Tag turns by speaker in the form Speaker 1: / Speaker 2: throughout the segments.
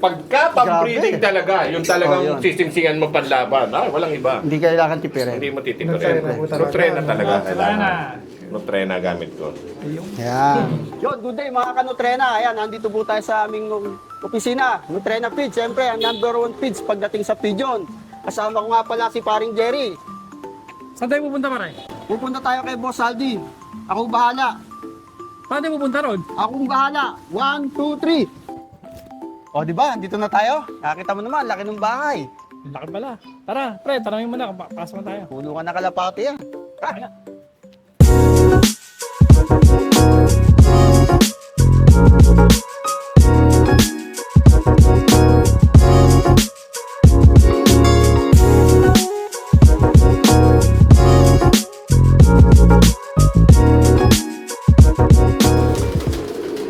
Speaker 1: Pagka pang-breeding
Speaker 2: Grabe.
Speaker 1: talaga, yung talagang
Speaker 2: Oh, yun.
Speaker 1: sisimsingan mo panlaban, ah, walang iba.
Speaker 2: Hindi kailangan tipirin.
Speaker 1: Hindi mo
Speaker 3: Nutrena
Speaker 1: titipirin.
Speaker 3: po talaga.
Speaker 1: Nutrena talaga
Speaker 3: Nutrena.
Speaker 1: kailangan. Nutrena gamit ko.
Speaker 2: Yan. Yun, good day mga kanutrena. Ayan, nandito po tayo sa aming opisina. Nutrena Feeds, siyempre, ang number one feeds pagdating sa pigeon. Kasama ko nga pala si paring Jerry.
Speaker 3: Saan tayo pupunta pare?
Speaker 2: Pupunta tayo kay Boss Aldi. Ako bahala.
Speaker 3: Saan tayo pupunta ron?
Speaker 2: Akong bahala. One, two, three. O, di ba? Dito na tayo. Nakita mo naman, laki ng bahay.
Speaker 3: Ang Laki pala. Tara, pre, tanongin mo na. pa- Pasok na tayo.
Speaker 2: Puno ka na kalapati yan. Ah,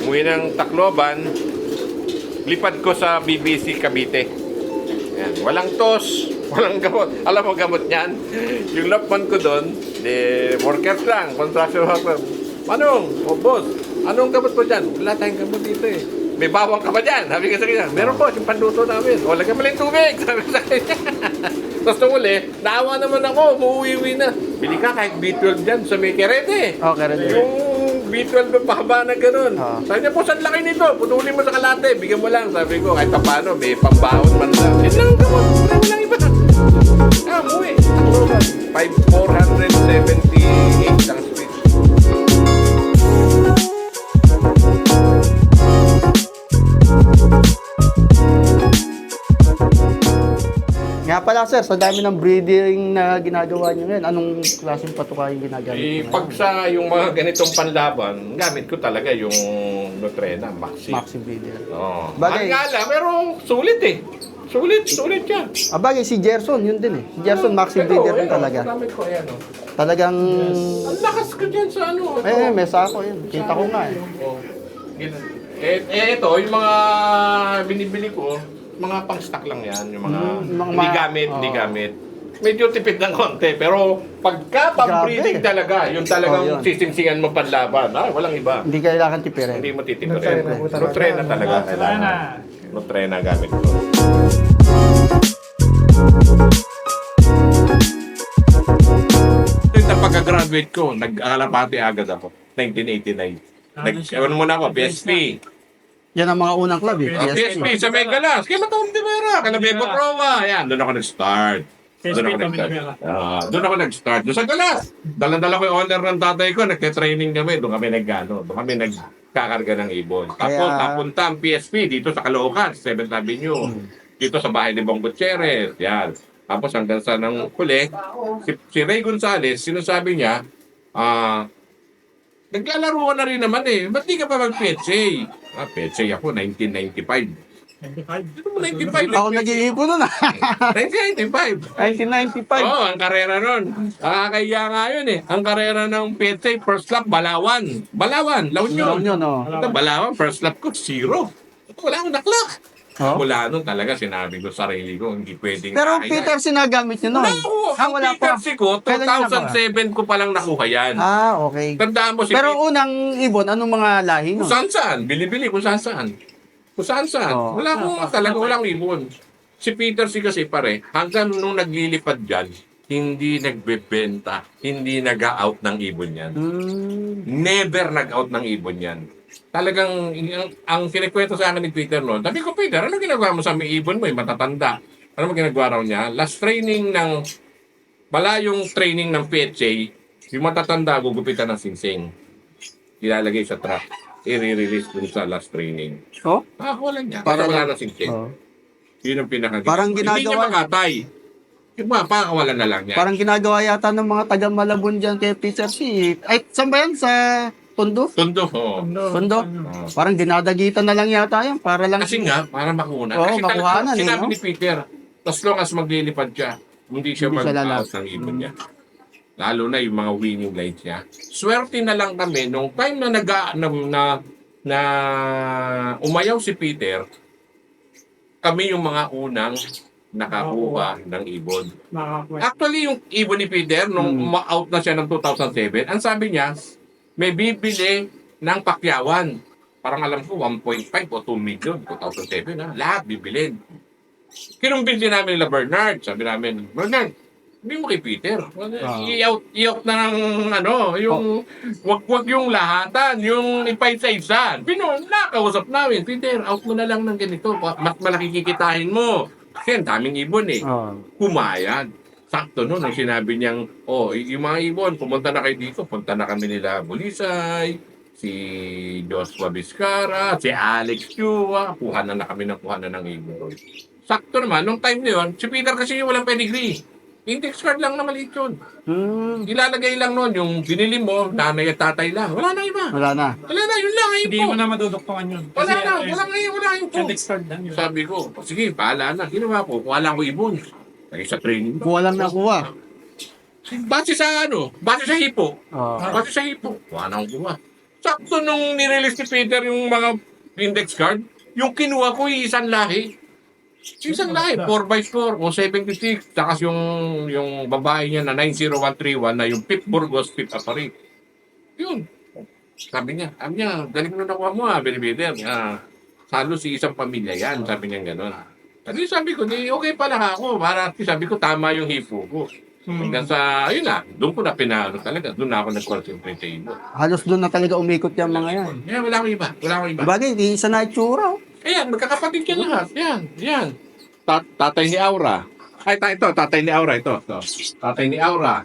Speaker 1: Umuwi ng Tacloban, lipad ko sa BBC Cavite. Yan. Walang tos, walang gamot. Alam mo gamot niyan? Yung lapman ko doon, de workers lang, construction worker. Manong, o boss, anong gamot mo dyan? Wala tayong gamot dito eh. May bawang ka ba dyan? Sabi ko sa kanya, meron po, yung panluto namin. O, lagyan mo lang tubig. Sabi ko sa kanya. Tapos nung uli, naawa naman ako, umuwi-uwi na. Bili ka kahit B12 dyan sa may kerete.
Speaker 2: Okay, ready.
Speaker 1: Yung B12 na pahaba na ganun.
Speaker 2: Ah.
Speaker 1: Sabi niya po, saan laki nito? Putulin mo sa kalate, bigyan mo lang. Sabi ko, kahit paano, may pambaon man lang. Yan lang ang gamot, wala walang iba. Ah, muwi. Tacloban. 5,478 ang
Speaker 2: Nga pala sir, sa dami ng breeding na ginagawa niyo ngayon, anong klaseng patuka yung ginagamit
Speaker 1: Eh, pag sa yung mga ganitong panlaban, gamit ko talaga yung Nutrena, Maxi.
Speaker 2: Maxi breeder.
Speaker 1: Oh.
Speaker 2: Bagay.
Speaker 1: Ang nga lang, pero sulit eh. Sulit, sulit siya.
Speaker 2: Ah, bagay, si Gerson, yun din eh. Si Gerson, Maxi
Speaker 1: Ito,
Speaker 2: breeder din talaga.
Speaker 1: Gamit ko, ayan. Oh.
Speaker 2: Talagang,
Speaker 1: Ang lakas ko dyan sa ano. ito.
Speaker 2: eh, may sako yun. Kita ko nga eh.
Speaker 1: Oh. Gin- Eh, eh, ito, yung mga binibili ko, mga pang-stock lang yan. Yung mga,
Speaker 2: Mm, mga
Speaker 1: hindi gamit, hindi gamit. Medyo tipid ng konti, pero pagka pang-breeding
Speaker 2: Grabe.
Speaker 1: talaga, yung talagang
Speaker 2: Oh, yun.
Speaker 1: sisimsingan mo panlaban, ah, walang iba.
Speaker 2: Hindi kailangan tipirin.
Speaker 1: Hindi mo titipirin.
Speaker 3: Nutrena po talaga.
Speaker 1: Nutrena talaga
Speaker 3: Nutrena.
Speaker 1: Nutrena gamit ko. Yung pagka-graduate ko, nag-alapati agad ako. 1989. Nag, ewan mo na ako, PSP.
Speaker 2: Yan ang mga unang club eh.
Speaker 1: Ah, PSP sa Megalas. Kaya Matom de Vera. Kaya Bebo Prova. Yan, doon ako nag-start. Doon
Speaker 3: PSP
Speaker 1: ako
Speaker 3: Tom
Speaker 1: nag-start. Ah, doon ako nag-start. Doon sa Galas. Dala-dala ko yung owner ng tatay ko. Nagte-training kami. Doon kami nag-ano. Doon kami nagkakarga ng ibon. Tapos
Speaker 2: Kaya-
Speaker 1: napunta ang PSP dito sa Caloocan, 7th Avenue. Dito sa bahay ni Bong Gutierrez. Yan. Tapos hanggang sa nang huli, si, si Ray Gonzalez, sinasabi niya, ah, naglalaro ka na rin naman eh. Ba't di ka pa mag-PHA? Ah, PHA ako, 1995.
Speaker 3: 95.
Speaker 1: Ano mo 95?
Speaker 2: Ako nag-iipon nun ah.
Speaker 1: 1995.
Speaker 2: 1995.
Speaker 1: Oo, oh, ang karera nun. Nakakaya nga yun eh. Ang karera ng PHA, first lap, Balawan. Balawan, La
Speaker 2: Yun
Speaker 1: Union.
Speaker 2: yun, oh.
Speaker 1: Balawan, first lap ko, zero. Wala akong naklak.
Speaker 2: Oh.
Speaker 1: Mula nun talaga sinabi ko sa sarili ko, hindi pwedeng
Speaker 2: Pero
Speaker 1: kaya.
Speaker 2: Peter, sinagamit nyo nun.
Speaker 1: Wala ako.
Speaker 2: Ah,
Speaker 1: Ang
Speaker 2: wala pa.
Speaker 1: Peter ko,
Speaker 2: Kailan yun nakuha?
Speaker 1: 2007 ko palang nakuha yan.
Speaker 2: Ah, okay.
Speaker 1: Tandaan mo si
Speaker 2: Pero unang ibon, anong mga lahi
Speaker 1: Kung
Speaker 2: nun?
Speaker 1: saan saan, bili-bili kung saan saan. Kung saan saan.
Speaker 2: Oo.
Speaker 1: Wala ko talaga walang ibon. Si Peter si kasi pare, hanggang nung naglilipad dyan, hindi nagbebenta, hindi nag-out ng ibon yan.
Speaker 2: Hmm.
Speaker 1: Never nag-out ng ibon yan. Talagang, ang, ang kinikwento sa akin ni Peter noon, sabi ko, Peter, ano ginagawa mo sa may ibon mo, eh, matatanda? Ano mo ginagawa raw niya? Last training ng, bala yung training ng PHA, yung matatanda, gugupitan ng singsing. Ilalagay sa truck. I-release dun sa last training.
Speaker 2: Oh?
Speaker 1: Ah, wala niya.
Speaker 2: Para
Speaker 1: wala ng singsing.
Speaker 2: oh.
Speaker 1: Yun ang pinaka
Speaker 2: Parang
Speaker 1: Hindi niya
Speaker 2: ginagawa-
Speaker 1: makatay. Yung mga pakakawalan na lang niya.
Speaker 2: Parang ginagawa yata ng mga taga Malabon dyan kay Peter C. Ay, saan ba yan? Sa Tondo?
Speaker 1: Tundo. Oh.
Speaker 2: Tondo? Parang dinadagitan na lang yata yan para lang.
Speaker 1: Kasi nga, para makuha
Speaker 2: Oo,
Speaker 1: Kasi
Speaker 2: makuhanan
Speaker 1: talaga,
Speaker 2: eh,
Speaker 1: sinabi
Speaker 2: no?
Speaker 1: ni Peter, as long as maglilipad siya, hindi siya
Speaker 2: Hindi siya
Speaker 1: mag-out
Speaker 2: lalap.
Speaker 1: ng ibon niya. Lalo na yung mga winning lines niya. Swerte na lang kami nung time na nag na, na, na umayaw si Peter, kami yung mga unang nakakuha ng ibon. Actually, yung ibon ni Peter, nung
Speaker 2: Hmm.
Speaker 1: ma-out na siya ng 2007, ang sabi niya, may bibili ng pakyawan. parang alam ko 1.5 o 2 million, 2007 ha. Lahat bibilin. Kinumbinsin namin nila Bernard. Sabi namin, Bernard, hindi mo kay Peter.
Speaker 2: Ah.
Speaker 1: I-out, i-out na ng ano, yung wag wag yung lahatan, yung ipaisa-isa. Pino, nakausap namin, Peter, out mo na lang ng ganito. Mas malaki kikitahin mo. Kasi ang daming ibon eh
Speaker 2: Oh.
Speaker 1: pumayag. Sakto nun, nung sinabi niyang, oh, y- yung mga ibon, pumunta na kayo dito. Punta na kami nila Bulisay, si Joshua Vizcara, si Alex Chua. Kuha na na kami ng kuha na ng ibon. Sakto naman, nung time na yun, si Peter kasi yung walang pedigree. Index card lang na maliit yun.
Speaker 2: Hmm.
Speaker 1: Ilalagay lang nun, yung binili mo, nanay at tatay lang. Wala na iba.
Speaker 2: Wala na.
Speaker 1: Wala na, yun lang ang
Speaker 3: Hindi mo na maduduktungan yun.
Speaker 1: Wala na, wala na, wala na info.
Speaker 3: Index card lang yun.
Speaker 1: Sabi ko, sige, bahala na. Ginawa ko, kuha lang ko ibon. Lagi sa training.
Speaker 2: Kuha lang nakuha.
Speaker 1: Base sa ano? Base sa hipo.
Speaker 2: Oh.
Speaker 1: Base sa hipo. Kuha na akong kuha. Sakto nung nirelease ni Peter yung mga index card, yung kinuha ko yung isang lahi. Yung Isang lahi, 4x4 o 76. Takas yung, yung babae niya na 90131 na yung Pip Burgos, Pip Apari. Yun. Sabi niya, sabi niya, galing mo nakuha mo ah, Peter. Ah, salo si isang pamilya yan, sabi niya gano'n. Kasi sabi ko, di okay pala ako. Para sabi ko, tama yung hipo ko.
Speaker 3: Hmm.
Speaker 1: Hanggang sa, ayun na, doon ko na pinano talaga. Doon na ako nag-concentrate sa ibon.
Speaker 2: Halos doon na talaga umikot yung mga yan.
Speaker 1: Yeah, wala akong iba. Wala akong iba.
Speaker 2: Bagay, di isa na itsura. oh.
Speaker 1: Ayan, magkakapatid ka lahat. Yan, yan. Ta- tatay ni Aura. Ay, ta- ito, tatay ni Aura. Ito, ito. Tatay ni Aura.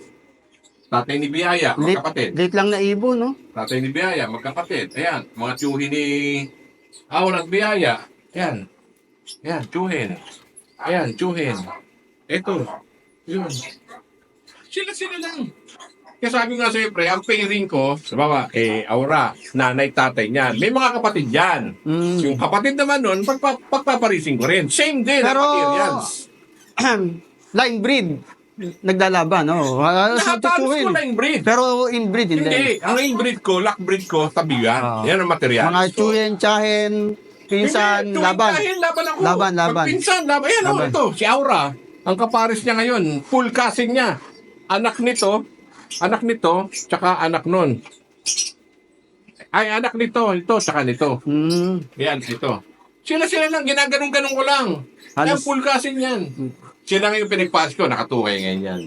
Speaker 1: Tatay ni Biyaya,
Speaker 2: Late,
Speaker 1: magkapatid.
Speaker 2: late lang na ibon, no?
Speaker 1: Tatay ni Biyaya, magkapatid. Ayan, mga tiyuhin ni Aura at Biyaya. Ayan. Ayan, tiyuhin. Ayan, tiyuhin. Ito. Yun. Sila-sila lang. Kaya sabi nga sa'yo, pre, ang pairing ko, sabawa, eh, Aura, nanay, tatay niyan. May mga kapatid yan.
Speaker 2: Mm.
Speaker 1: Yung kapatid naman nun, pagpa, pagpaparising ko rin. Same din,
Speaker 2: Pero,
Speaker 1: materials.
Speaker 2: line breed, naglalaban, no? Halos
Speaker 1: Lahat halos
Speaker 2: magtutuwin.
Speaker 1: ko na inbreed.
Speaker 2: Pero inbreed, hindi.
Speaker 1: Hindi, ang inbreed ko, lock breed ko, tabigan.
Speaker 2: Ah.
Speaker 1: Yan ang materials.
Speaker 2: Mga
Speaker 1: ko.
Speaker 2: chuyen, tsahen, pinsan,
Speaker 1: Hindi,
Speaker 2: laban.
Speaker 1: Dahil laban ako.
Speaker 2: Laban, laban.
Speaker 1: Pinsan, laban. Ayan, oh,
Speaker 2: Laban.
Speaker 1: ito, si Aura. Ang kapares niya ngayon, full casting niya. Anak nito, anak nito, tsaka anak nun. Ay, anak nito, ito, tsaka nito.
Speaker 2: Hmm.
Speaker 1: Yan, ito. Sila-sila lang, ginaganong-ganong ko lang. Yan,
Speaker 2: Halos-
Speaker 1: full casting yan. Sila ngayon pinagpas ko, nakatuhay ngayon yan.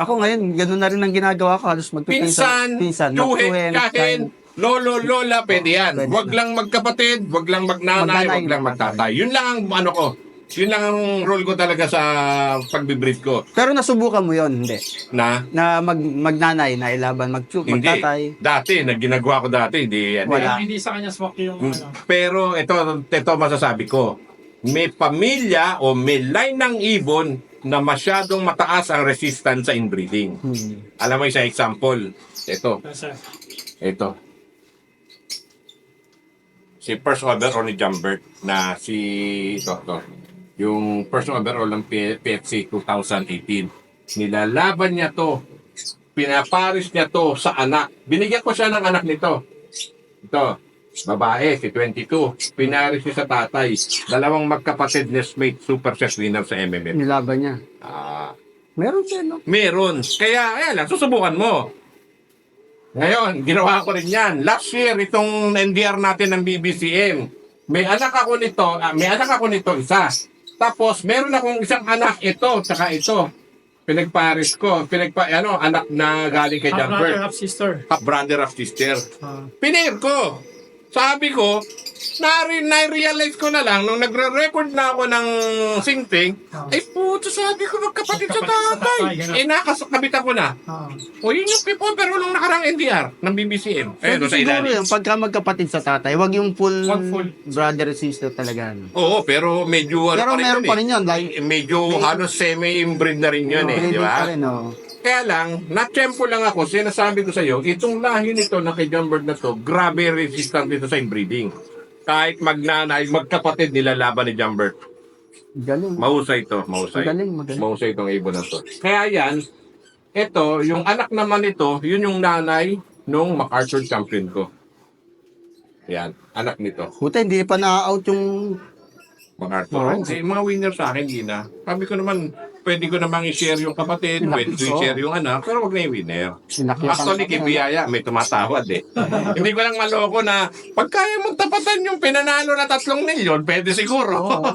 Speaker 2: Ako ngayon, gano'n na rin ang ginagawa ko. Halos magpipinsan.
Speaker 1: Pinsan, tuhin, kahin, lolo, lola, pwede yan.
Speaker 2: Pwede.
Speaker 1: Wag lang magkapatid, wag lang magnanay,
Speaker 2: Magnanay,
Speaker 1: wag lang magtatay. Yun lang ang ano ko. Yun lang ang role ko talaga sa pagbibreed ko.
Speaker 2: Pero nasubukan mo yon hindi.
Speaker 1: Na,
Speaker 2: Na mag, magnanay, na ilaban,
Speaker 1: hindi.
Speaker 2: magtatay.
Speaker 1: Dati, nag ginagawa ko dati, hindi yan.
Speaker 2: Wala.
Speaker 3: Hindi sa kanya swak yung
Speaker 1: Mm,
Speaker 3: ano.
Speaker 1: Pero ito, ito masasabi ko. May pamilya o may line ng ibon na masyadong mataas ang resistance sa inbreeding.
Speaker 2: Hmm.
Speaker 1: Alam mo isa example. Ito,
Speaker 3: Kasi,
Speaker 1: ito. Si first overall ni Jumbert na si ito, ito. Yung first overall ng PFC 2018. Nilalaban niya to. Pinaparis niya to sa anak. Binigyan ko siya ng anak nito. Ito. Babae, si 22. Pinaris niya sa tatay. Dalawang magkapatid nestmate super chess winner sa MMM.
Speaker 2: Nilaban niya.
Speaker 1: Ah,
Speaker 2: Meron siya, no?
Speaker 1: Meron. Kaya, ayan lang, susubukan mo. Ngayon, ginawa ko rin yan. Last year, itong NDR natin ng BBCM, may anak ako nito, ah, may anak ako nito isa. Tapos, meron akong isang anak, ito, tsaka ito. Pinagparis ko. Pinagpa, ano, anak na galing kay
Speaker 3: half
Speaker 1: John
Speaker 3: brother, half sister.
Speaker 1: Half brother, half sister.
Speaker 3: Ah.
Speaker 1: Pinair ko. Sabi ko, nari, na-realize ko na lang, nung nagre-record na ako ng sing-ting, ay puto, sabi ko, magkapatid sa tatay. Eh, nakakabitan ko na.
Speaker 3: Ah.
Speaker 1: O, yun yung people, pero nung nakarang NDR ng BBCM. Ayun,
Speaker 2: Pwede
Speaker 1: sa
Speaker 2: siguro
Speaker 1: ilalim.
Speaker 2: yun, pagka magkapatid sa tatay, wag yung full,
Speaker 3: Wag full.
Speaker 2: brother and sister talaga. no?
Speaker 1: Oo, pero medyo, ano
Speaker 2: Pero meron pa rin yun, like,
Speaker 1: eh. Medyo halos semi-inbreed na rin yun eh, di ba?
Speaker 2: rin, oh.
Speaker 1: Kaya lang, na-tempo lang ako, sinasabi ko sa iyo, itong lahi nito na kay Bird na to, grabe resistant dito sa inbreeding. Kahit magnanay, magkapatid nila laban ni Bird.
Speaker 2: Galing.
Speaker 1: Mahusay ito, mahusay.
Speaker 2: Magaling, magaling.
Speaker 1: Mahusay itong ibon na to. Kaya yan, ito, yung anak naman nito, yun yung nanay nung MacArthur champion ko. Yan, anak nito.
Speaker 2: Buti, hindi pa na-out yung...
Speaker 1: MacArthur.
Speaker 2: Oo.
Speaker 1: Hindi, mga winner sa akin, hindi na. Sabi ko naman, pwede ko namang i-share yung kapatid, pwede ko i-share yung anak, pero wag na yung winner.
Speaker 2: Sinakyakan
Speaker 1: Actually,
Speaker 2: ka
Speaker 1: kay. Biyaya, may tumatawad eh. Hindi ko lang maloko na pag kaya mong tapatan yung pinanalo na tatlong milyon, pwede siguro.
Speaker 2: Oo.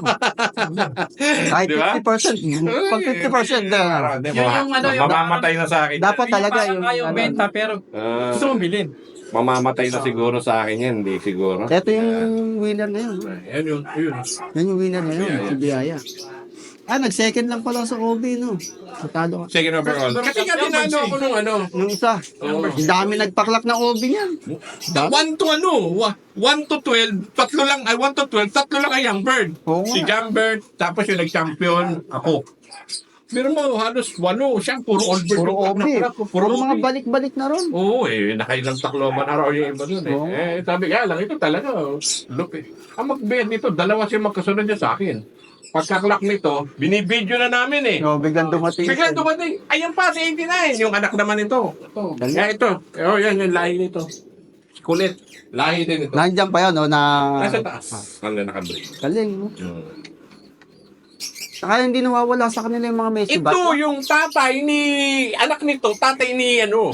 Speaker 2: Kahit
Speaker 1: Di ba?
Speaker 2: 50%. Pag 50% na.
Speaker 1: Parang, di,
Speaker 3: Yun yung ano, yung-
Speaker 1: mamamatay na sa akin.
Speaker 2: Dapat talaga
Speaker 3: parang
Speaker 2: yung...
Speaker 3: ayaw
Speaker 2: ano,
Speaker 3: benta pero
Speaker 1: Ah,
Speaker 3: gusto mong bilhin.
Speaker 1: mamamatay na siguro sa akin yan, hindi siguro.
Speaker 2: Ito yung winner ngayon.
Speaker 1: Yan yun, yun.
Speaker 2: Yan yung winner ngayon, si Biyaya. Ah, nag-second lang pala sa Kobe, no? Natalo ka.
Speaker 1: Second overall. Kasi nga tinalo ako nung ano.
Speaker 2: Nung isa,
Speaker 1: Oo.
Speaker 2: ang dami nagpaklak na Kobe niyan.
Speaker 1: 1 to ano, 1 to 12, tatlo lang, ay 1 to 12, tatlo lang ay Young Bird.
Speaker 2: Oo nga.
Speaker 1: Si Young Bird, tapos yung nag-champion, ako. Pero mo, halos walo, siya puro all bird.
Speaker 2: Puro
Speaker 1: yung
Speaker 2: Kobe.
Speaker 1: anak ko,
Speaker 2: Puro mga balik-balik na ron.
Speaker 1: Oo, eh, nakailang takloban araw yung iba dun eh.
Speaker 2: Oo.
Speaker 1: Eh, sabi nga lang, ito talaga, oh, look eh. Ang mag-bet nito, dalawa siya magkasunod niya sa akin. Pagkaklak nito, binibidyo na namin eh.
Speaker 2: No, biglang dumating.
Speaker 1: Biglang dumating, ayan pa, si 89, yung anak naman ito. Ito.
Speaker 2: Dali.
Speaker 1: Yan, ito. Oh, yan, yung lahi nito. Kulit. Lahi din ito.
Speaker 2: Nandiyan pa yun, no, na...
Speaker 1: Nasa taas. Ano nakabreak.
Speaker 2: Galing, no?
Speaker 1: Hmm.
Speaker 2: Saka hindi nawawala sa kanila yung mga Messi
Speaker 1: Ito yung tatay ni, anak nito, tatay ni ano,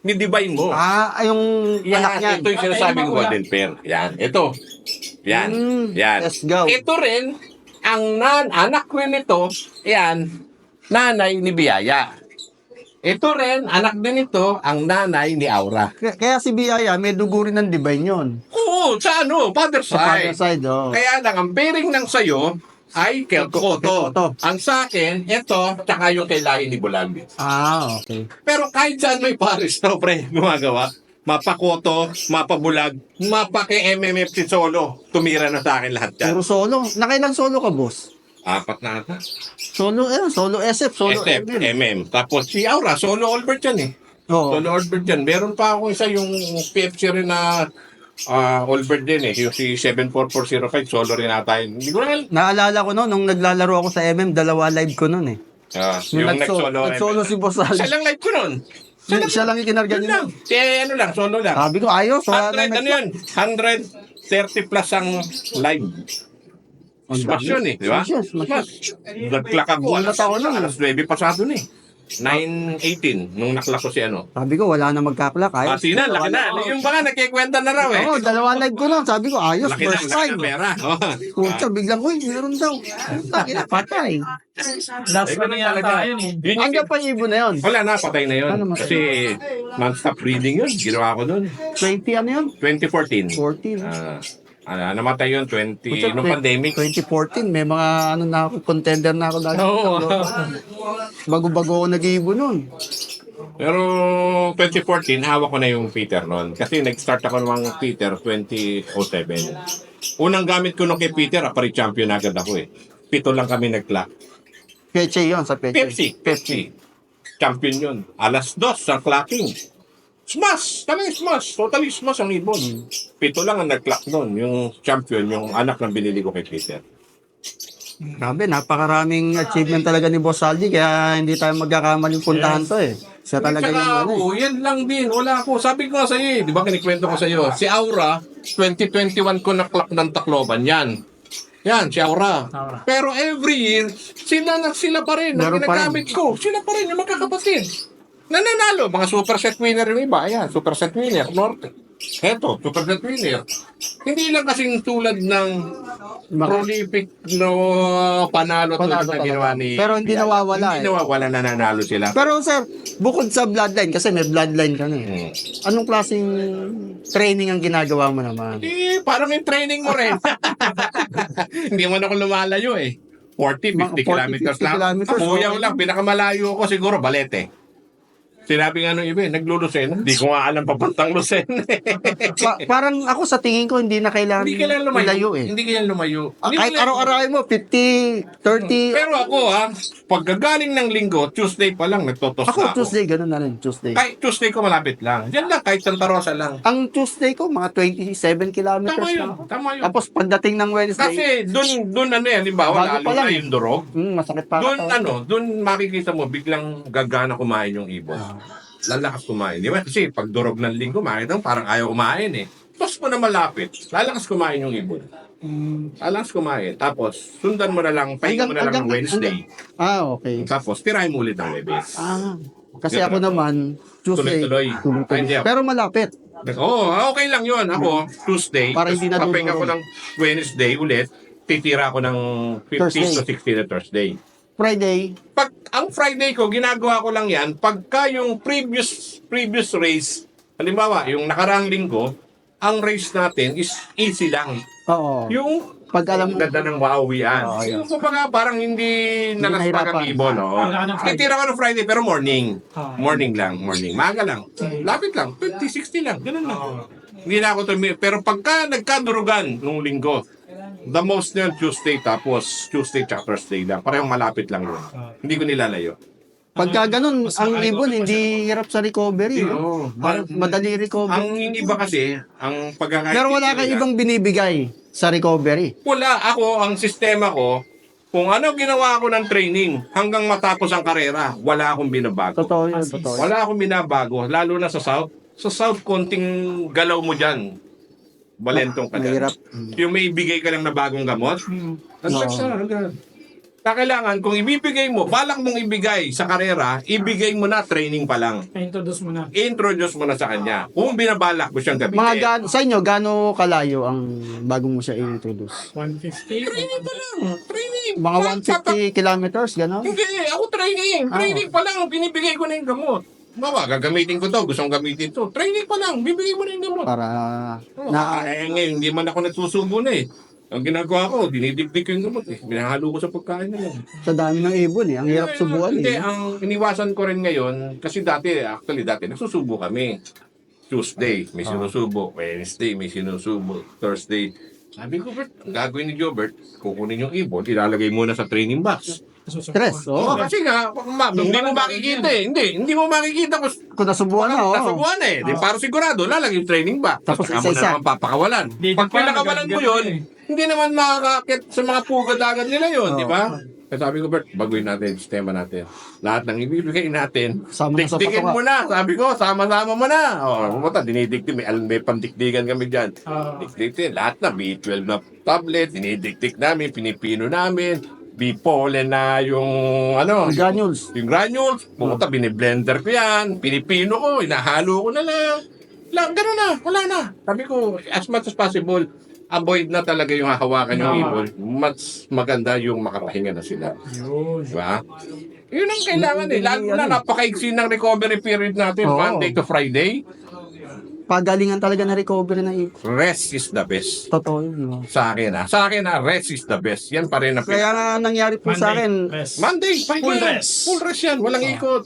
Speaker 1: ni Divine mo.
Speaker 2: Ah, ay, yung
Speaker 1: Yan,
Speaker 2: anak niyan.
Speaker 1: ito yung sinasabing golden pair. Yan, ito. Yan,
Speaker 2: Mm,
Speaker 1: yan.
Speaker 2: let's go.
Speaker 1: Ito rin, ang nan, anak rin nito, yan, nanay ni Biyaya. Ito rin, anak din ito, ang nanay ni Aura.
Speaker 2: Kaya, kaya si Biyaya, may dugo rin ng divine yun.
Speaker 1: Oo, sa ano, father
Speaker 2: Sa father
Speaker 1: side.
Speaker 2: side, oh.
Speaker 1: Kaya lang, ang bearing ng sayo ay kay Koto.
Speaker 2: Koto.
Speaker 1: Ang sa akin, ito, tsaka yung kay Lahi ni Bulag.
Speaker 2: Ah, okay.
Speaker 1: Pero kahit saan may pares to, pre, gumagawa. Mapa Koto, mapa Bulag, mapa kay MMFC Solo. Tumira na sa akin lahat yan.
Speaker 2: Puro solo. Nakailang solo ka, boss?
Speaker 1: Apat na ata.
Speaker 2: Solo, eh, solo SF, solo
Speaker 1: SF,
Speaker 2: MM.
Speaker 1: MM. Tapos si Aura, Solo Albert yan eh.
Speaker 2: Oo.
Speaker 1: Solo Albert yan. Meron pa ako isa yung PFC rin na ah, Albert din eh. Yung si 74405, solo rin ata yun. Hindi ko na
Speaker 2: Naalala ko no, nung naglalaro ako sa MM, dalawa live ko nun eh.
Speaker 1: Ah, yung
Speaker 2: nagso-
Speaker 1: nag-solo.
Speaker 2: Nagsolo si Boss
Speaker 1: Siya
Speaker 2: Ali.
Speaker 1: lang live ko nun. Siya lang.
Speaker 2: Siya lang yung kinarga
Speaker 1: Yun
Speaker 2: niya.
Speaker 1: lang. Si ano lang, solo lang.
Speaker 2: Sabi ko, ayos. Wala
Speaker 1: 100,
Speaker 2: na
Speaker 1: ano yun? 130 plus ang live. Smash yun eh, di ba?
Speaker 2: Smash yun, smash yun.
Speaker 1: Smash. Nag-clock ako.
Speaker 2: Gulat ako nun.
Speaker 1: Alas 9 pasado na eh. 9.18 nung naklak ko si ano.
Speaker 2: Sabi ko, wala na magkaklak. Ayos.
Speaker 1: Pati na, laki na. Yung baka nagkikwenta na raw eh.
Speaker 2: Oo, dalawa live ko nun. Sabi ko, ayos.
Speaker 1: Laki na,
Speaker 2: First
Speaker 1: laki
Speaker 2: time.
Speaker 1: na pera. Oh.
Speaker 2: Pucha, biglang, uy, meron daw. Puta, ina, patay.
Speaker 3: Last na yata
Speaker 1: talaga.
Speaker 3: yun eh.
Speaker 1: Yun yung-
Speaker 2: Hanggang pa yung ibon na yun.
Speaker 1: Wala na, patay na yun.
Speaker 2: Ano mas-
Speaker 1: Kasi non-stop reading yun. Ginawa ko doon.
Speaker 2: 20 ano yun?
Speaker 1: 2014.
Speaker 2: 14.
Speaker 1: Ah, ah, namatay yun 20,
Speaker 2: Pucha,
Speaker 1: nung pandemic.
Speaker 2: 2014, may mga ano na ako, contender na ako dahil.
Speaker 3: Oo.
Speaker 2: Bago-bago ako nag-ibon nun.
Speaker 1: Pero 2014, hawak ko na yung Peter noon. Kasi nag-start ako ng Peter 2007. Unang gamit ko nung kay Peter, apari champion agad ako eh. Pito lang kami nag-clock.
Speaker 2: Peche yun, sa Peche.
Speaker 1: Pepsi. Pepsi. Champion yun. Alas dos ang clocking. Smash! Talagang smash. Totally smash ang ibon. Pito lang ang nag-clock noon. Yung champion, yung anak ng binili ko kay Peter.
Speaker 2: Grabe, napakaraming achievement talaga ni Boss Aldi, kaya hindi tayo magkakamaling puntahan to eh. Siya talaga yung ano eh.
Speaker 1: ako, yan lang din. Wala ako. Sabi ko nga sa iyo, eh, di ba kinikwento ko sa iyo, si Aura, 2021 ko na clock ng Tacloban. Yan. Yan, si Aura.
Speaker 3: Aura.
Speaker 1: Pero every year, sila na sila pa rin. Ang
Speaker 2: Meron pa rin.
Speaker 1: ginagamit ko. Sila pa rin, yung magkakapatid. Nananalo. Mga super set winner yung iba. Ayan, super set winner. Norte. Eto, super set winner. Hindi lang kasing tulad ng
Speaker 2: Mga-
Speaker 1: prolific no panalo, tulad
Speaker 2: Panalo
Speaker 1: na
Speaker 2: talaga.
Speaker 1: ginawa ni...
Speaker 2: Pero hindi nawawala
Speaker 1: Hindi
Speaker 2: eh.
Speaker 1: nawawala, nananalo sila.
Speaker 2: Pero sir, bukod sa bloodline, kasi may bloodline ka na eh.
Speaker 1: Hmm.
Speaker 2: Anong klaseng training ang ginagawa mo naman?
Speaker 1: Eh, parang yung training mo rin. Hindi mo na ako lumalayo eh. 40, 50
Speaker 2: Mga 40,
Speaker 1: kilometers
Speaker 2: 50
Speaker 1: lang.
Speaker 2: kilometers, okay.
Speaker 1: lang. Pinakamalayo ko siguro, Balete. Sinabi nga nung iba, eh, naglulusen. Hindi ko nga alam papuntang Lucen.
Speaker 2: Pa- parang ako sa tingin ko, hindi na kailangan
Speaker 1: Hindi kailangan lumayo.
Speaker 2: ilayo eh.
Speaker 1: Hindi kailangan lumayo.
Speaker 2: Ah,
Speaker 1: Hindi
Speaker 2: kahit
Speaker 1: kailangan-
Speaker 2: araw-arawin mo, 50, 30.
Speaker 1: Pero ako ha, pagkagaling ng linggo, Tuesday pa lang, nagtotos
Speaker 2: Ako,
Speaker 1: na ako.
Speaker 2: Tuesday, ganun na rin, Tuesday.
Speaker 1: Kahit Tuesday ko malapit lang. Diyan lang, kahit Santa Rosa lang.
Speaker 2: Ang Tuesday ko, mga 27 kilometers
Speaker 1: Tama yun.
Speaker 2: na.
Speaker 1: Tama yun.
Speaker 2: Tapos pagdating ng Wednesday,
Speaker 1: Kasi doon, doon ano yan, halimbawa,
Speaker 2: Bago
Speaker 1: lalo
Speaker 2: pa lang
Speaker 1: na
Speaker 2: eh.
Speaker 1: yung durog.
Speaker 2: hmm, masakit pa
Speaker 1: Doon ano, doon makikita mo biglang gagana kumain yung ibon. Lalakas kumain. Di ba? Kasi pag durog ng linggo, makikita mo parang ayaw kumain eh. Tapos mo na malapit, lalakas kumain yung ibon. Alas kumain. Tapos, sundan mo na lang, pahinga mo na lang ng
Speaker 2: Hanggang-
Speaker 1: Wednesday.
Speaker 2: Ah, okay.
Speaker 1: Tapos, tirahin mo ulit ng Webes.
Speaker 2: Ah, kasi ako naman, Tuesday.
Speaker 1: Tuloy-tuloy.
Speaker 2: tuloy-tuloy.
Speaker 1: Hindi ako.
Speaker 2: Pero malapit.
Speaker 1: Oo, oh, okay lang yun. Ako, Tuesday.
Speaker 2: Para hindi nadudurog.
Speaker 1: papahinga ko ng Wednesday ulit. Titira ko ng 15 to 16 na Thursday.
Speaker 2: Friday,
Speaker 1: Pag ang Friday ko, ginagawa ko lang yan, pagka yung previous previous race, halimbawa, yung nakaraang linggo, ang race natin is easy lang.
Speaker 2: oo.
Speaker 1: Yung
Speaker 2: Pag alam mo,
Speaker 1: ganda ng wawian.
Speaker 2: Yun.
Speaker 1: yung kumbaga parang hindi nalaspak ang
Speaker 2: nahirapan.
Speaker 1: ibon. No?
Speaker 3: Ng.
Speaker 1: Titira ko ng Friday pero morning.
Speaker 3: Ah.
Speaker 1: Morning lang, morning. Maga lang. Lapit lang. 50, 60 lang. Ganun lang. Hindi na ako tumi- Pero pagka nagkadurugan nung linggo, the most yun, Tuesday tapos Tuesday tsaka Thursday lang. Parang malapit lang yun. Hindi ko nilalayo.
Speaker 2: pagka ganun, ang ibon hindi hirap sa recovery. no?
Speaker 1: Oo.
Speaker 2: Parang madali recovery.
Speaker 1: Ang iba kasi, ang pagkakaintindi
Speaker 2: Pero wala kang ibang binibigay sa recovery.
Speaker 1: Wala. Ako, ang sistema ko, kung ano ginawa ko ng training hanggang matapos ang karera, wala akong binabago.
Speaker 2: Totoo yun, totoo. yun.
Speaker 1: Wala akong binabago, lalo na sa South. Sa South, konting galaw mo dyan. Balentong ka dyan.
Speaker 2: Mahirap.
Speaker 1: Yung may ibigay ka lang na bagong gamot,
Speaker 3: Hmm.
Speaker 1: ang
Speaker 2: Oo.
Speaker 1: no. agad. Kailangan, kung ibibigay mo, balak mong ibigay sa karera, ibigay mo na training pa lang.
Speaker 3: I-introduce mo na.
Speaker 1: Introduce mo na sa kanya. Kung binabalak mo siyang gamitin.
Speaker 2: Mga gan sa inyo, gaano kalayo ang bago mo siya i-introduce?
Speaker 3: 150.
Speaker 1: Training pa lang. Training.
Speaker 2: Mga
Speaker 1: Pa- pa-
Speaker 2: 150 kilometers, gano'n?
Speaker 1: Hindi, ako training.
Speaker 2: Ah.
Speaker 1: Training pa lang, binibigay ko na yung gamot. Bawa, gagamitin ko to, gusto kong gamitin to. Training pa lang, bibigay mo na yung gamot.
Speaker 2: Para
Speaker 1: Oh,
Speaker 2: na
Speaker 1: eh, ngayon, hindi man ako nagsusubo na eh. Ang ginagawa ko, dinidikdik ko yung gamot eh. Binahalo ko sa pagkain na lang.
Speaker 2: sa dami ng ibon eh. Ang hirap subuan
Speaker 1: Hindi,
Speaker 2: eh.
Speaker 1: ang iniwasan ko rin ngayon, kasi dati, actually dati, nagsusubo kami. Tuesday, may
Speaker 2: Ah.
Speaker 1: sinusubo. Wednesday, may sinusubo. Thursday. Sabi ko, Bert, ang gagawin ni Jobert, kukunin yung ibon, ilalagay muna sa training box.
Speaker 2: Stress,
Speaker 1: Oo,
Speaker 2: oh.
Speaker 1: kasi nga, ma- hindi mo makikita eh. Hindi, hindi mo makikita kung
Speaker 2: Kung nasubuan na, oh.
Speaker 1: nasubuan eh. Di, para sigurado, lalagay yung training ba?
Speaker 2: Tapos
Speaker 1: Saka mo
Speaker 2: isa-isa.
Speaker 1: na naman papakawalan.
Speaker 3: Di,
Speaker 1: Pag
Speaker 3: pa,
Speaker 1: pinakawalan mo yun,
Speaker 3: nagagalit
Speaker 1: hindi naman makakakit sa mga pugad agad nila yun,
Speaker 2: Oo.
Speaker 1: di ba? Kaya sabi ko, Bert, baguhin natin yung sistema natin. Lahat ng ibibigay natin,
Speaker 2: Sama na sa
Speaker 1: dikdikin mo na. Sabi ko, sama-sama mo na. O, pumunta, dinidikdik. May, may pandikdigan kami dyan.
Speaker 3: Ah.
Speaker 1: Dikdik Lahat na, B12 na tablet, dinidikdik namin, pinipino namin. B-pollen na yung, ano,
Speaker 2: Granules.
Speaker 1: yung granules, pumunta, biniblender ko yan, pinipino ko, inahalo ko na lang. Lang, gano'n na, wala na. Sabi ko, as much as possible, avoid na talaga yung hahawakan yung
Speaker 3: Ah.
Speaker 1: ibon. Mas maganda yung makapahinga na sila.
Speaker 3: Yun.
Speaker 1: Di ba? Yun ang kailangan eh. Lalo na napakaiksi ng recovery period natin,
Speaker 2: Oo.
Speaker 1: Monday to Friday.
Speaker 2: Pagalingan talaga na recovery ng ibon.
Speaker 1: Rest is the best.
Speaker 2: Totoo yun. no?
Speaker 1: Sa akin ah. Sa akin ah, rest is the best. Yan pa rin ang
Speaker 2: Kaya nga nangyari po sa akin,
Speaker 3: Rest.
Speaker 1: Monday, pahinga
Speaker 3: Full
Speaker 1: yan.
Speaker 3: rest.
Speaker 1: Full rest yan. Walang ikot.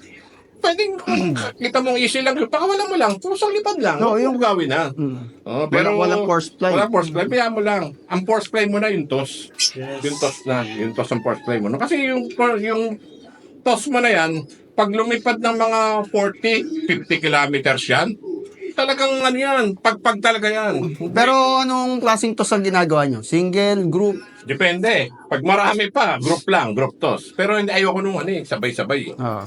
Speaker 1: Pwedeng kung kita mong easy lang yun. Pakawalan mo lang. Pusang lipad lang.
Speaker 2: Oo,
Speaker 1: Huwag
Speaker 2: yung-
Speaker 1: gawin na.
Speaker 2: mm,
Speaker 1: Oh, pero
Speaker 2: walang, walang force play.
Speaker 1: Walang force play. Kaya mo lang. Ang force play mo na yung toss. Yung toss na. Yung toss ang force play mo. No? Kasi yung, yung toss mo na yan, pag lumipad ng mga 40, 50 kilometers yan, talagang ano yan, pagpag talaga yan.
Speaker 2: Pero anong klaseng toss ang ginagawa nyo? Single, group?
Speaker 1: Depende. Pag marami pa, group lang, group toss. Pero hindi ayoko nung ano eh, sabay-sabay.
Speaker 2: Ah.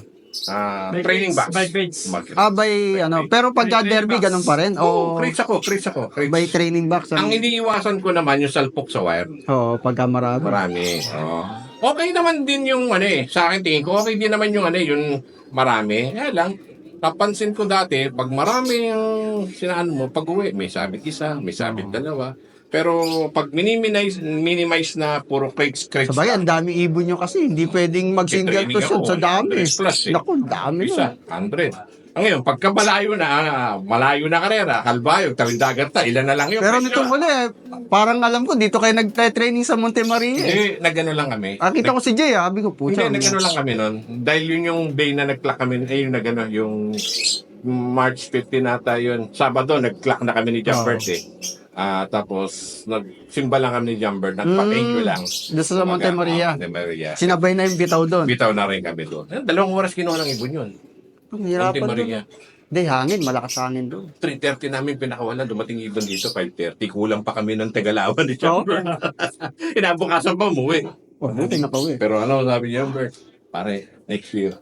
Speaker 1: Ah,
Speaker 3: Bike
Speaker 1: training
Speaker 3: rates,
Speaker 1: box.
Speaker 3: rates.
Speaker 1: Mag-
Speaker 2: Ah, by, ano, pero pagka
Speaker 1: Training
Speaker 2: derby,
Speaker 1: box.
Speaker 2: ganun pa rin?
Speaker 1: Oo,
Speaker 2: O
Speaker 1: crates ako, crates ako. Crates.
Speaker 2: by training box?
Speaker 1: Ang
Speaker 2: Ano?
Speaker 1: iniiwasan ko naman yung salpok sa wire.
Speaker 2: Oo, pagka marami.
Speaker 1: Marami. Oo. Okay naman din yung ano eh. Sa akin tingin ko, okay din naman yung ano eh, yung marami. Kaya lang, napansin ko dati, pag marami yung sinaan mo, pag uwi, may sabit isa, may sabit dalawa. Pero pag minimize, minimize na puro crates, crates.
Speaker 2: Sabay, ang dami ibon nyo kasi. Hindi pwedeng mag-single yun.
Speaker 1: ako,
Speaker 2: Sa dami.
Speaker 1: 100 plus eh.
Speaker 2: Naku, dami
Speaker 1: Isa,
Speaker 2: nun.
Speaker 1: 100. Ang ngayon, pagka malayo na, ah, malayo na karera, kalbayo, tawid dagat na, ilan na lang yung
Speaker 2: Pero nitong huli, parang alam ko, dito kayo nag-training sa Monte Maria. eh.
Speaker 1: Hindi, nagano lang kami.
Speaker 2: Ah, kita ko si Jay, ah. sabi ko, pucha.
Speaker 1: Hindi, nagano lang kami nun. Dahil yun yung day na nag-clock kami, eh yung nagano, yung March 15 nata yun. Sabado, nag-clock na kami ni Jumbert eh. Ah, tapos, nagsimba lang kami ni Jumbert, nagpa-thank you
Speaker 2: Mm,
Speaker 1: lang.
Speaker 2: doon sa Monte Maria.
Speaker 1: Ah, Monte Maria.
Speaker 2: Sinabay na yung bitaw doon.
Speaker 1: Bitaw na rin kami doon. Eh, Dalawang oras kinuha ng ibon yun.
Speaker 2: Ang hirapan doon.
Speaker 1: Maria.
Speaker 2: Hindi, hangin. Malakas hangin doon.
Speaker 1: 3.30 namin pinakawalan, dumating ibon dito, 5.30. Kulang pa kami ng Tagalawan ni Jumbert. Inabukasan pa umuwi.
Speaker 2: Oh, buti na pauwi.
Speaker 1: Pero ano sabi ni Jumbert? Pare, next year,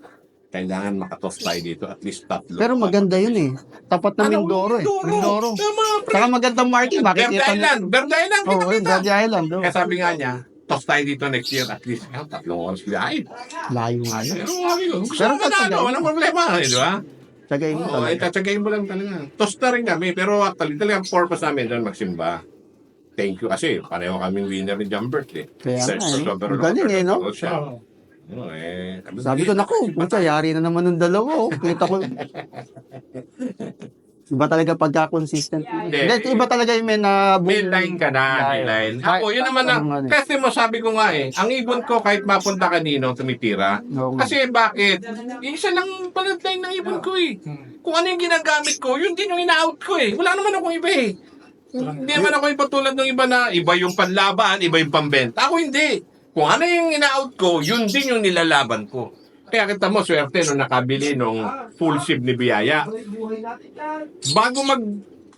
Speaker 1: kailangan makatos tayo dito at least tatlo.
Speaker 2: Pero maganda yun eh. Tapat na
Speaker 1: Ano,
Speaker 2: Mindoro eh. Mindoro.
Speaker 1: Tama, pre.
Speaker 2: Saka magandang market. Bakit
Speaker 1: Verde Island. Verde Island.
Speaker 2: Oo,
Speaker 1: kita
Speaker 2: oh. Verde Island.
Speaker 1: Kaya sabi nga niya, tos tayo dito next year at least. Ah, tatlong oras biyahe.
Speaker 2: Layo nga yun.
Speaker 1: Pero sabi ko, gusto
Speaker 2: Pero
Speaker 1: mo manalo,
Speaker 2: tatagayin.
Speaker 1: walang problema. Eh, di ba?
Speaker 2: Tagay mo
Speaker 1: Oo,
Speaker 2: talaga.
Speaker 1: eh, tatsagayin mo lang talaga. Tos na rin kami, pero actually talagang purpose namin doon magsimba. Thank you kasi pareho kaming winner ni Jumbert eh.
Speaker 2: Kaya nga eh. Ang galing eh, no?
Speaker 1: Oo. Oo, eh,
Speaker 2: Sabi ko, naku, puta, yari na naman ng dalawa. Oh. Kita ko. Iba talaga pagka-consistent.
Speaker 1: Hindi.
Speaker 2: Hindi, iba talaga yung may na...
Speaker 1: May line ka na, may line. Ako, yun naman na,
Speaker 2: Ano nga eh.
Speaker 1: kasi mo sabi ko nga eh, ang ibon ko kahit mapunta kanino tumitira,
Speaker 2: Oo nga.
Speaker 1: Kasi bakit? Isa lang pala line ng ibon ko eh. Kung ano yung ginagamit ko, yun din yung ina-out ko eh. Wala naman akong iba eh. Hindi naman ako yung patulad ng iba na iba yung panlaban, iba yung pambenta. Ako hindi. Kung ano yung ina-out ko, yun din yung nilalaban ko. Kaya kita mo, swerte nung nakabili nung full ship ni Biyaya. Bago mag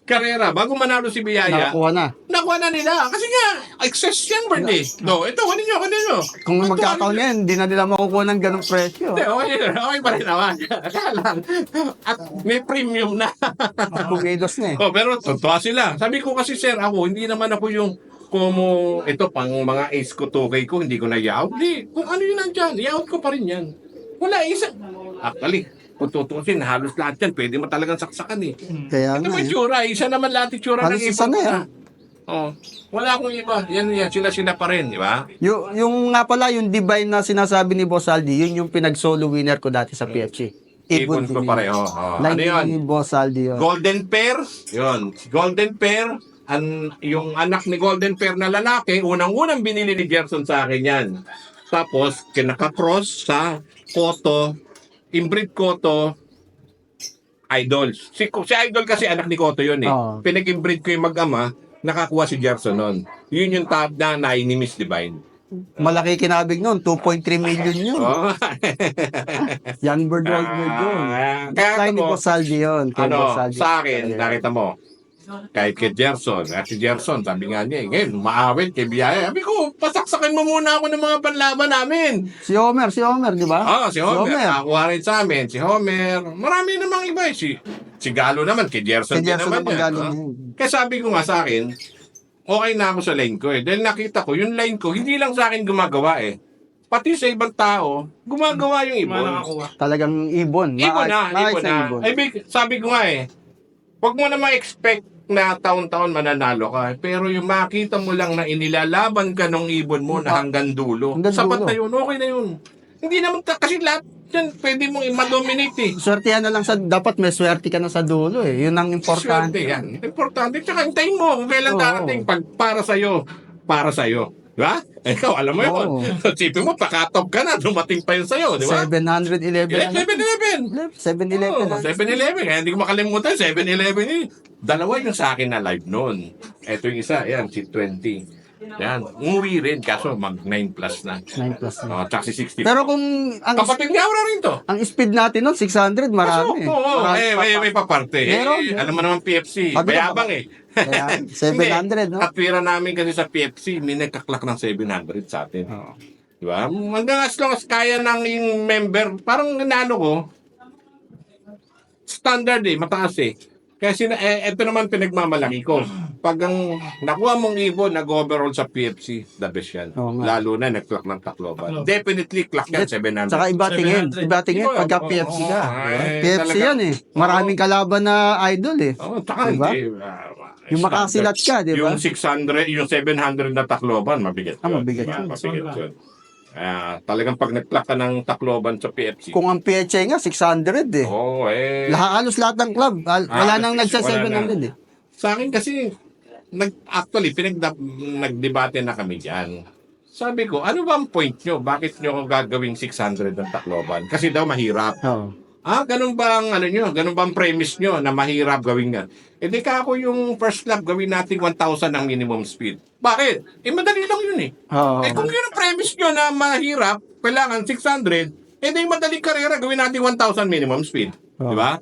Speaker 1: karera, bago manalo si Biyaya,
Speaker 2: Nakakuha na.
Speaker 1: nakuha na nila. Kasi nga, excess yan, birthday. No, ito, kunin nyo, kunin nyo.
Speaker 2: Kung
Speaker 1: Ito,
Speaker 2: magkataon yan, hindi na nila makukuha ng ganong presyo.
Speaker 1: hindi, okay, okay pa rin naman. Kaya lang, at may premium na.
Speaker 2: Pumidos na eh.
Speaker 1: oh, pero totoo sila. Sabi ko kasi, sir, ako, hindi naman ako yung kumo, ito, pang mga ace ko, 2K ko, hindi ko na i-out. Hindi, kung ano yun nandyan, i-out ko pa rin yan. Wala, isa. Actually, kung tutusin, halos lahat yan, pwede mo talagang saksakan eh.
Speaker 2: Kaya
Speaker 1: Ito
Speaker 2: nga
Speaker 1: may
Speaker 2: eh.
Speaker 1: tsura, isa naman lahat yung tsura
Speaker 2: Halos
Speaker 1: ng
Speaker 2: isa
Speaker 1: ibon
Speaker 2: na yan.
Speaker 1: Oh, wala akong iba. Yan, yan, sila-sila pa rin, di ba?
Speaker 2: Yung, yung nga pala, yung divine na sinasabi ni Boss Aldi, yun yung pinag-solo winner ko dati sa PFC.
Speaker 1: Ibon ko pareho.
Speaker 2: yun.
Speaker 1: Oh.
Speaker 2: Line
Speaker 1: Ano yun?
Speaker 2: ni Boss Aldi yun.
Speaker 1: Golden pair, yun. Golden pair, an, yung anak ni Golden pair na lalaki, unang-unang binili ni Gerson sa akin yan. Tapos, kinaka-cross sa Koto, inbreed Koto, Idol. Si, si Idol kasi anak ni Koto yun eh.
Speaker 2: Oo.
Speaker 1: Pinag-inbreed ko yung mag-ama, nakakuha si Gerson nun. Yun yung tab na nai ni Miss Divine.
Speaker 2: Malaki kinabig nun, 2.3 million yun.
Speaker 1: Oh.
Speaker 2: Young bird, old bird yun.
Speaker 1: Ah, kaya
Speaker 2: Line ni
Speaker 1: ako,
Speaker 2: Boss Aldi yun. Kay
Speaker 1: ano,
Speaker 2: Boss Aldi.
Speaker 1: sa akin, nakita mo, kahit kay Gerson, at si Gerson, sabi nga niya, eh, ngayon, maawit kay Biyaya. Sabi ko, pasaksakan mo muna ako ng mga panlaban namin.
Speaker 2: Si Homer, si Homer, di ba?
Speaker 1: Ah, si Homer,
Speaker 2: Homer.
Speaker 1: rin sa amin. Si Homer, marami namang iba eh. Si, si Galo naman, kay Gerson,
Speaker 2: Si Gerson
Speaker 1: din naman
Speaker 2: naman
Speaker 1: yan.
Speaker 2: galing
Speaker 1: ah. Kaya sabi ko nga sa akin, okay na ako sa line ko eh. Dahil nakita ko, yung line ko, hindi lang sa akin gumagawa eh. Pati sa ibang tao, gumagawa yung ibon.
Speaker 2: Talagang ibon.
Speaker 1: Ibon na,
Speaker 2: Maayos-
Speaker 1: ibon
Speaker 2: maayos
Speaker 1: na.
Speaker 2: ibon.
Speaker 1: Ay, big- sabi ko nga eh, huwag mo na ma-expect na taon-taon mananalo ka. Pero yung makita mo lang na inilalaban ka ng ibon mo na hanggang dulo,
Speaker 2: Hanggang
Speaker 1: sapat
Speaker 2: dulo.
Speaker 1: na yun, okay na yun. Hindi naman, ta- kasi lahat yan, pwede mong i-dominate eh.
Speaker 2: Swertihan na lang sa, dapat may swerte ka na sa dulo eh. Yun ang
Speaker 1: Importante
Speaker 2: importante.
Speaker 1: yan. Importante. Tsaka hintayin mo kung kailan
Speaker 2: Oo.
Speaker 1: darating pag para sa'yo, para sa'yo. Di ba? Ikaw, alam mo yun.
Speaker 2: Oo.
Speaker 1: Sipin mo, pakatop ka na, dumating pa yun sa'yo, di ba?
Speaker 2: 711.
Speaker 1: Yeah,
Speaker 2: ano?
Speaker 1: 7-Eleven.
Speaker 2: 711.
Speaker 1: Oh, 7-Eleven. Kaya hindi ko makalimutan, 7-Eleven eh. Dalawa yung sa akin na live noon. Ito yung isa, yan, si 20. Yan, umuwi rin, kaso mag 9 plus na.
Speaker 2: 9 plus na.
Speaker 1: Oh, si 60.
Speaker 2: Pero kung ang
Speaker 1: Kapatid niya Aura rin to.
Speaker 2: ang speed natin nun, 600, marami.
Speaker 1: Oo, oo,
Speaker 2: Marami
Speaker 1: eh,
Speaker 2: pa-
Speaker 1: may, may paparte. Eh,
Speaker 2: Meron,
Speaker 1: alam mo naman PFC,
Speaker 2: Sabi ko,
Speaker 1: bayabang eh.
Speaker 2: Kaya, 700, no?
Speaker 1: Katwira namin kasi sa PFC, may nagkaklak ng 700 sa atin.
Speaker 2: Oo.
Speaker 1: Di ba? Hanggang as long as kaya ng yung member, parang nano ko, standard eh, mataas eh. Kaya sina, eh, ito naman pinagmamalaki ko. Pag ang nakuha mong ibon, nag-overall sa PFC, the best yan.
Speaker 2: Oo nga.
Speaker 1: Lalo na nag-clock ng Tacloban. Definitely clock yan, 700.
Speaker 2: Tsaka iba tingin.
Speaker 3: 700.
Speaker 2: Iba tingin
Speaker 1: Iba,
Speaker 2: pagka
Speaker 1: oo,
Speaker 2: PFC
Speaker 1: oo,
Speaker 2: ka.
Speaker 1: ay,
Speaker 2: PFC
Speaker 1: talaga.
Speaker 2: yan eh. Maraming kalaban na idol eh.
Speaker 1: Oh, tsaka
Speaker 2: Diba?
Speaker 1: hindi. ah,
Speaker 2: Yung makasilat ka, di ba?
Speaker 1: Yung 600, yung 700 na Tacloban, mabigat
Speaker 2: Ah,
Speaker 1: yun.
Speaker 2: mabigat
Speaker 1: Diba?
Speaker 2: yun.
Speaker 1: Mabigat yun. Ah, talagang pag nag-clock ka ng Tacloban sa PFC,
Speaker 2: Kung ang PHA nga, 600 eh.
Speaker 1: Oo, eh.
Speaker 2: Lahat, halos lahat ng club. Al- Wala
Speaker 1: Ah,
Speaker 2: nang nagsa
Speaker 1: wala
Speaker 2: 700 eh.
Speaker 1: Sa akin kasi, nag, actually, pinagda, nagdebate na kami dyan. Sabi ko, ano ba ang point nyo? Bakit nyo gagawing 600 ng Tacloban? Kasi daw mahirap.
Speaker 2: Oo.
Speaker 1: Ah, ganun ba ang ano nyo? Ganun ba ang premise nyo na mahirap gawin yan? E di ka ako yung first lap gawin natin 1,000 ang minimum speed. Bakit? Eh, madali lang yun eh.
Speaker 2: Oo.
Speaker 1: Eh, kung yun ang premise nyo na mahirap, kailangan 600, eh di madaling karera gawin natin 1,000 minimum speed. Di ba?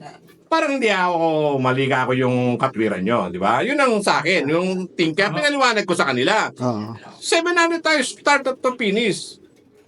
Speaker 1: Parang hindi ako, mali ka ako yung katwiran nyo, di ba? Yun ang sa akin, yung think. Kaya pinaliwanag ko sa kanila.
Speaker 2: Oo.
Speaker 1: 700 tayo start at to finish.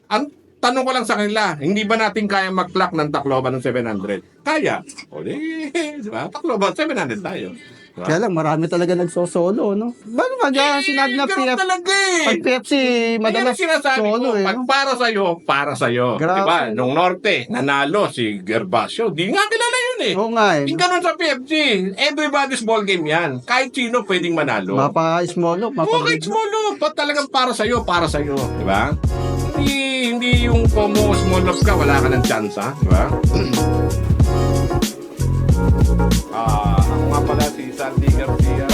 Speaker 1: Ang tanong ko lang sa kanila, hindi ba natin kaya mag-clock ng Tacloban ng 700? Kaya. O di, di ba? Tacloban, 700 tayo. Diba?
Speaker 2: Kaya lang, marami talaga nagsosolo, no? Bago pag ah, sinabi na
Speaker 1: ganun
Speaker 2: PF,
Speaker 1: talaga eh.
Speaker 2: pag PFC, madalas
Speaker 1: Madalas sinasabi
Speaker 2: solo
Speaker 1: ko,
Speaker 2: eh.
Speaker 1: pag
Speaker 2: no?
Speaker 1: para sa'yo, para sa'yo.
Speaker 2: Grabe.
Speaker 1: Diba? Nung Norte, nanalo si Gervasio. Di nga kilala eh.
Speaker 2: Oo nga eh.
Speaker 1: Yung ganun sa PFG, everybody's ball game yan. Kahit sino pwedeng manalo.
Speaker 2: Mapa-small loop, mapa
Speaker 1: Oo, kahit small loop. Ba't talagang para sa'yo, para sa'yo. Di ba? Hindi, hindi yung como small loop ka, wala ka ng chance, ha? Di ba? Ah, ako nga pala si Sandy Garcia.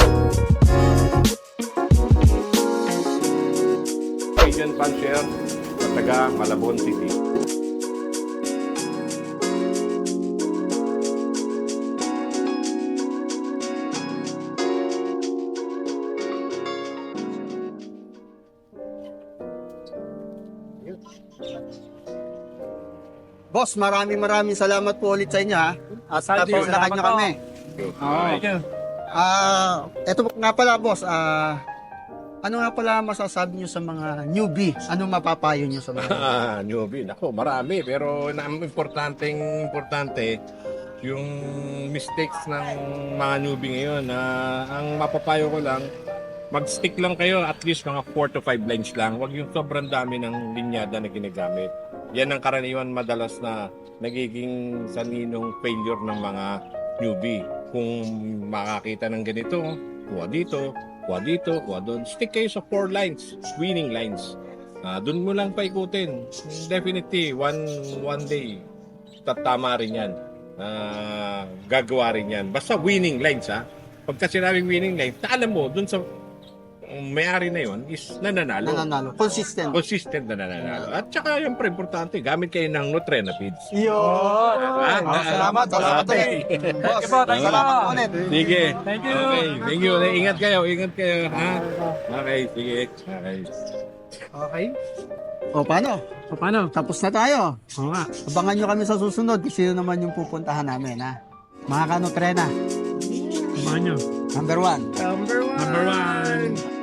Speaker 1: Pigeon Puncher sa taga Malabon City.
Speaker 2: Boss, maraming maraming salamat po ulit sa inyo ha. At
Speaker 3: Saldi,
Speaker 2: tapos na
Speaker 3: salamat
Speaker 2: kanya
Speaker 3: po.
Speaker 2: kami.
Speaker 3: Thank you.
Speaker 2: Ah, eto po nga pala boss, ah ano nga pala masasabi niyo sa mga newbie? Anong mapapayo niyo sa mga
Speaker 1: Ah, newbie. Nako, marami. Pero na importanteng importante, yung mistakes ng mga newbie ngayon, na ang mapapayo ko lang, mag-stick lang kayo at least mga 4 to 5 lines lang. Huwag yung sobrang dami ng linyada na ginagamit. Yan ang karaniwan madalas na nagiging saninong failure ng mga newbie. Kung makakita ng ganito, kuha dito, kuha dito, kuha doon. Stick kayo sa 4 lines, winning lines. Ah, doon mo lang paikutin. Definitely, one one day, tatama rin yan. Ah, gagawa rin yan. Basta winning lines, ha? Pagka sinabing winning lines, alam mo, doon sa may-ari na yon is nananalo.
Speaker 2: nananalo? Consistent.
Speaker 1: Consistent na nananalo. At saka, yung pre, importante, gamit kayo ng Nutrena feeds.
Speaker 2: Yun.
Speaker 1: Ah,
Speaker 2: Ah, salamat, salamat ulit. Boss,
Speaker 3: you po, thank you
Speaker 2: salamat ulit.
Speaker 1: Sige.
Speaker 3: Thank you.
Speaker 1: Okay, thank you. Ingat kayo, ingat kayo, ha? Okay, sige. Okay.
Speaker 3: Okay.
Speaker 2: O paano?
Speaker 3: So, paano?
Speaker 2: Tapos na tayo.
Speaker 3: Oo nga.
Speaker 2: Abangan nyo kami sa susunod kung sino naman yung pupuntahan namin ha. Mga kanotrena,
Speaker 3: Kumahan nyo.
Speaker 2: number one.
Speaker 3: Number one. Number one.